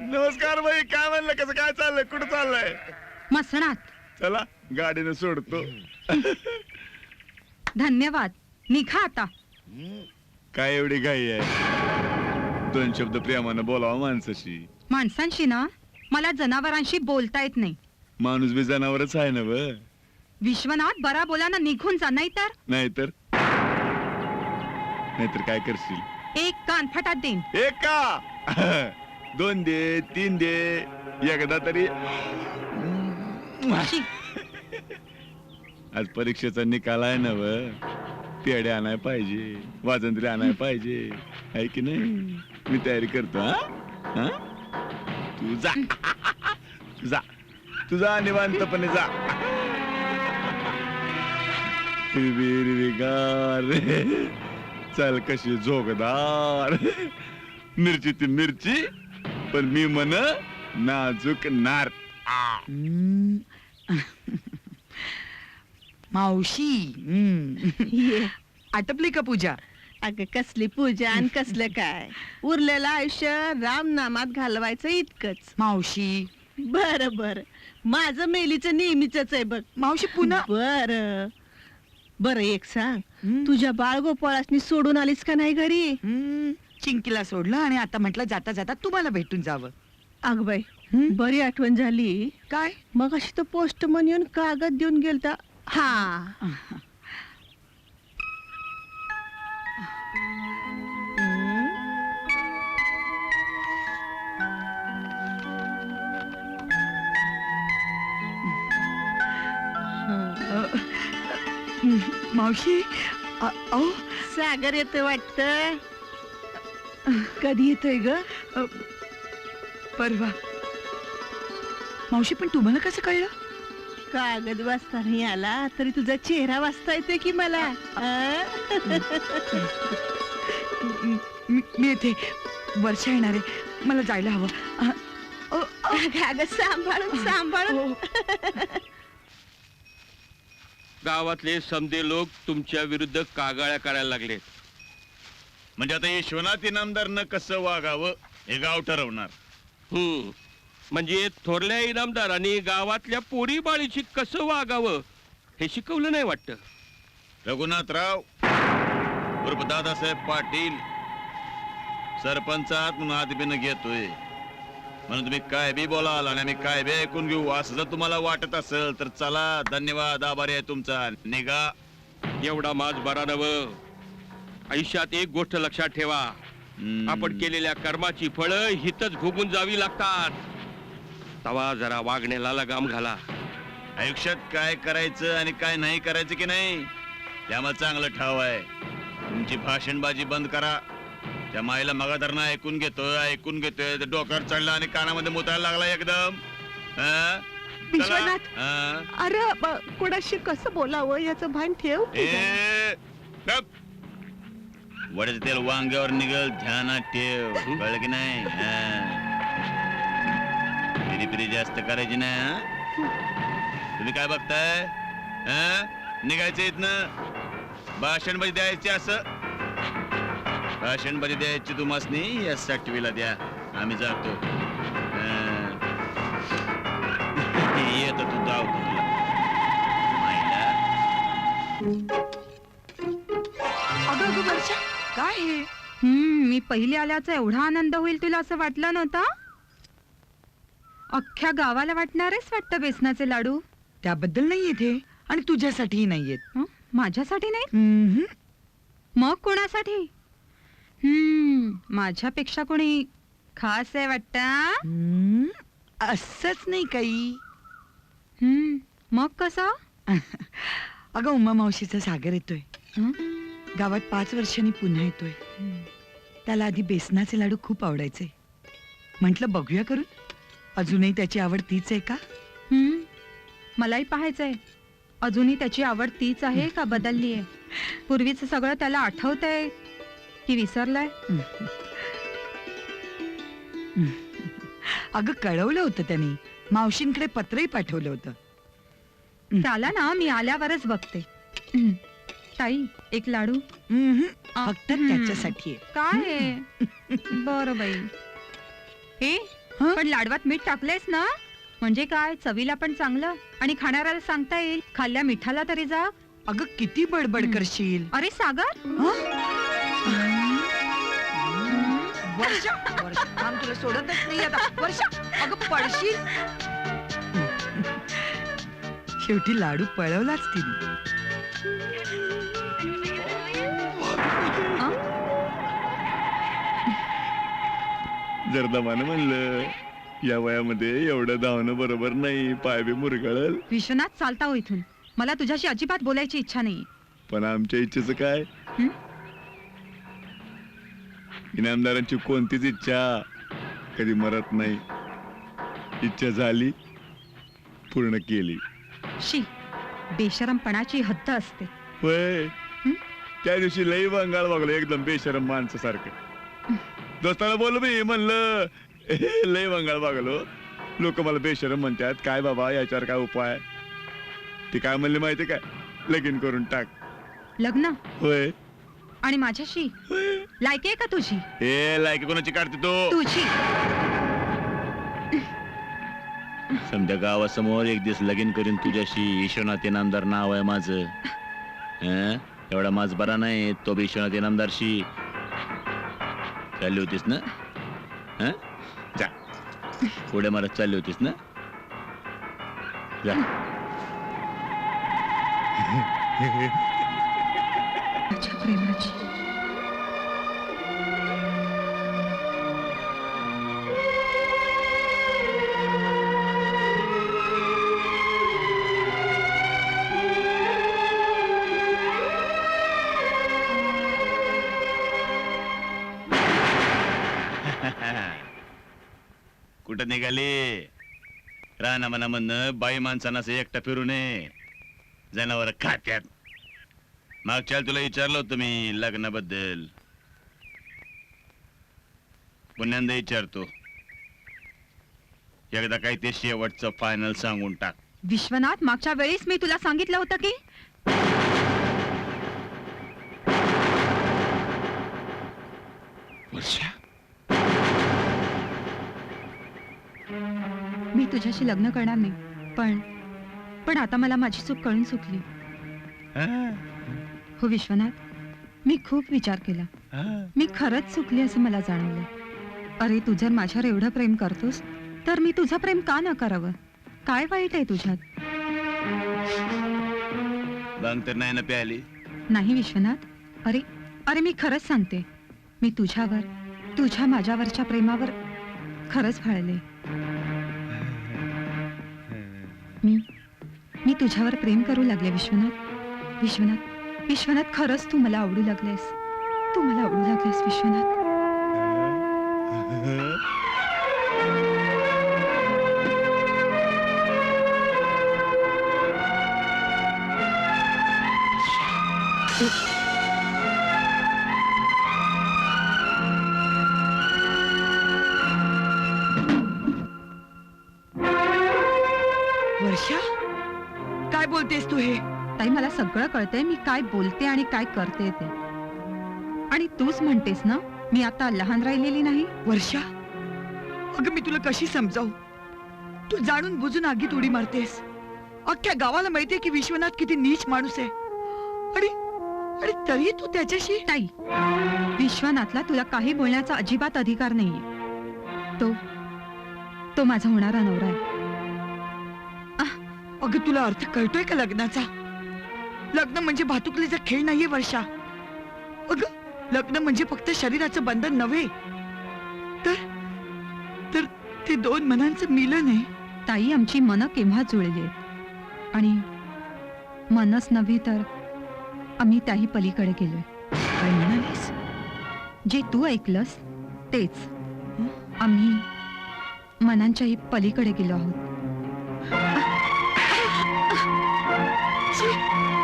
नमस्कार भाई काय म्हणलं? कसं काय चाललंय? कुठं चाललंय? मसणात. चला गाडीनं सोडतो. धन्यवाद. निघा आता. काय एवढी घाई आहे? दोन शब्द प्रेमानं बोलावा माणसाशी. माणसांशी ना मला जनावरांशी बोलता येत नाही. माणूस बी जनावरच आहे ना व? विश्वनाथ बरा बोला ना निघून जा नाही तर नाहीतर? नाहीतर काय करशील? एक कानफटात देईन. एक का? दोन दे तीन दे एकदा तरी. शी, आज परीक्षेचा निकाल आहे ना व? पेढे आणाय पाहिजे वाजंत्री आणाय पाहिजे. आहे की नाही? मी तयारी करतो हा? हा? तू जा. तू जा. तू जा निवांतपणे जा. हिरवीगार चल कशी झोगदार मिरची ती मिरची पण मी म्हण नाजूक नार. हम्म. मावशी हम्म. आटपली का पूजा? अगं कसली पूजा आणि कसलं काय? उरलेलं आयुष्य रामनामात घालवायचं इतकंच. मावशी. बर बर. माझं मेलीचं नेहमीच आहे बघ. मावशी पुन्हा? बर. बर एक सांग. तुझ्या बाळगोपाळासनी सोडून आलीस का नाही घरी? हम्म. चिंकीला सोडलं आणि आता म्हटलं जाता जाता तुम्हाला भेटून जावं. अग बाई. बरी आठवण झाली. काय? मग अशी तो पोस्टमन येऊन कागद देऊन गेलता. हा. मावशी? अ- अहो सागर येतोय वाटत. कधी येतोय ग? परवा. मावशी पण तुम्हाला कसं कळलं? कागद वाचताना आला तरी तुझा चेहरा वाचता येतोय की मला? अं? म- मी मी येते. वर्षा येणार आहे. मला जायला हवं. अ- अ- अगं अगं, सांभाळून सांभाळून. हो. गावातले समदे लोक तुमच्या विरुद्ध कागाळ्या करायला लागलेत. म्हणजे आता यशवनाथ इनामदारनं कसं वागावं हे गाव ठरवणार. हम्म. म्हणजे थोरल्या इनामदारांनी गावातल्या पोरी बाळीशी कसं वागावं हे शिकवलं नाही वाटतं. रघुनाथराव उर्फ दादासाहेब पाटील सरपंचात म्हणून हातबीनं घेतोय. म्हणून तुम्ही काय बी बोलाल आणि आम्ही काय बी ऐकून घेऊ असं जर तुम्हाला वाटत असेल तर चला धन्यवाद आभारी आहे तुमचा. निघा. एवढा माज बरा नव. आयुष्यात एक गोष्ट लक्षात ठेवा. आपण केलेल्या कर्माची फळं हितच भोगून जावी लागतात. तवा जरा वागण्याला लगाम घाला. आयुष्यात काय करायचं आणि काय नाही करायचं की नाही त्यामुळे चांगलं ठाव आहे. तुमची भाषणबाजी बंद करा. त्या माईला मगाधरणं ऐकून घेतोय ऐकून घेतोय ते डोक्यावर चढला आणि कानामध्ये मुतायला लागला एकदम हं? चला. विश्वनाथ. हं? अरे ब- कोणाशी कसं बोलावं याचं भान ठेव. ए, गप. वड्याचं तेल वांग्यावर निघल ध्यानात ठेव कळलं की नाही पिरी पिरी जास्त करायची नाही हं? तुम्ही काय बघताय हं? निघायचं इथनं भाषणमध्ये द्यायचे असं भाषणमध्ये द्यायची तुम्हासनी या साठवीला द्या. आम्ही जातो. येतो तू जाऊ अगं अगं वर्षा काय हे? हम्म मी पहिली आल्याचा एवढा आनंद होईल तुला असं वाटलं नव्हतं? अख्ख्या गावाला वाटणारेच वाटतं बेसनाचे लाडू. त्याबद्दल नाही येते आणि तुझ्यासाठीही नाही येत. हं? माझ्यासाठी नाही. मग कोणासाठी? हम्म माझ्यापेक्षा कोणी खास आहे वाटतं हम्म. असंच नाही काही. हम्म मग कसं? अगं उमा मावशीचा सागर येतोय. हं? गावात पाच वर्षांनी पुन्हा येतोय. त्याला आधी बेसनाचे लाडू खूप आवडायचे. म्हंटल बघूया करून. अजूनही त्याची आवड तीच आहे का? हम्म मलाही पाहायचंय. अजूनही त्याची आवड तीच आहे का बदलली आहे पूर्वीच सगळं त्याला आठवतंय. की विसरलंय? अगं कळवलं होतं त्यांनी. मावशींकडे पत्रही पाठवलं होतं. त्याला ना मी आल्यावरच बघते. ताई एक लाडू? फक्त. त्याच्यासाठी. काय बरं बाई. हे? पण लाडवात मीठ टाकलेस ना? म्हणजे काय चवीला पण चांगलं? आणि खाणाऱ्याला सांगता येईल? खाल्ल्या मिठाला तरी जा. अगं किती बडबड. करशील? अरे सागर? वर्षा वर्षा. थांब तुला सोडतच नाही आता. वर्षा. अगं पडशील. शेवटी लाडू पळवलाच तिने. जर दमानं म्हणलं या वयामध्ये एवढं धावणं बरोबर नाही पाय बी मुरगळल. विश्वनाथ चालता हो इथून. मला तुझ्याशी अजिबात बोलायची इच्छा नाही पण आमच्या इच्छेचं काय? हं? इनामदारांची कोणतीच इच्छा कधी मरत नाही. इच्छा झाली पूर्ण केली. शी बेशरमपणाची हद्द असते. होय. हं? त्या दिवशी लई बंगाल वागलो एकदम बेशरम माणसासारखं. दोस्ताला बोल मी म्हणलं "ए, लई बंगाल वागलो. लोक मला बेशरम म्हणतात. काय बाबा याच्यावर काय उपाय? ती काय म्हणली माहिती काय? लगीन करून टाक. लग्न? होय. आणि माझ्याशी? होय. लायकी आहे का तुझी? ए लायकी कोणाची काढते तो? तुझी. समजा गावासमोर एक दिवस लगीन करीन तुझ्याशी. ईश्वनाथ इनामदार नाव आहे माझं. हं? एवढा माझ बरा नाही तो बी ईश्वनाथ इनामदारशी चालली होतीस ना? हं? जा. पुढे मारत चालली होतीस ना? जा. माझ्या प्रेमाची. कुठं निघाले? राणा मना म्हणणं बाई माणसांना असं एकटं फिरू नये. जनावर खात्यात. मागच्या तुला विचारलं होतं मी लग्नाबद्दल. पुण्यांदा विचारतो. एकदा काही ते शेवटचं फायनल सांगून टाक. विश्वनाथ मागच्या वेळेस मी तुला सांगितलं होतं की मी तुझ्याशी लग्न करणार नाही. पण पण आता मला माझी चूक कळून चुकली हो? विश्वनाथ मी खूप विचार केला. मी खरंच चुकली असं मला जाणवलं. अरे तू जर माझ्यावर एवढं प्रेम करतोस तर मी तुझं प्रेम का न करावं काय वाईट आहे तुझ्यात? तर नाही ना प्याली नाही विश्वनाथ. अरे अरे मी खरंच सांगते. मी तुझ्यावर तुझ्या माझ्यावरच्या प्रेमावर खरंच भाळले मी मी तुझ्यावर प्रेम करू लागले विश्वनाथ. विश्वनाथ विश्वनाथ खरंच तू मला आवडू लागलेस. तू मला आवडू लागलेस विश्वनाथ. काय तू हे? ताई मला सगळं कळतंय. मी काय बोलते आणि काय करते ते. आणि तूच म्हणतेस ना मी आता लहान राहिलेली नाही वर्षा? अगं मी तुला कशी समजावू? तू जाणून बुजून आगीत उडी मारतेस. अख्ख्या गावाला माहितीये की विश्वनाथ किती नीच माणूस आहे. आणि आणि तरी तू त्याच्याशी? ताई विश्वनाथला तुला काही बोलण्याचा अजिबात अधिकार नाहीये. तो तो माझा होणारा नवरा आहे. अगं तुला अर्थ कळतोय का लग्नाचा? लग्न म्हणजे भातुकलीचा खेळ नाहीये वर्षा. अगं लग्न म्हणजे फक्त शरीराचं बंधन नव्हे. तर तर ते दोन मनांचं मिलन आहे. ताई आमची मनं केव्हा जुळली? आणि मनच नव्हे तर आम्ही त्याही पलीकडे गेलोय. काय म्हणालीस? जे तू ऐकलंस तेच. आम्ही मनांच्याही पलीकडे गेलो आहोत. 机。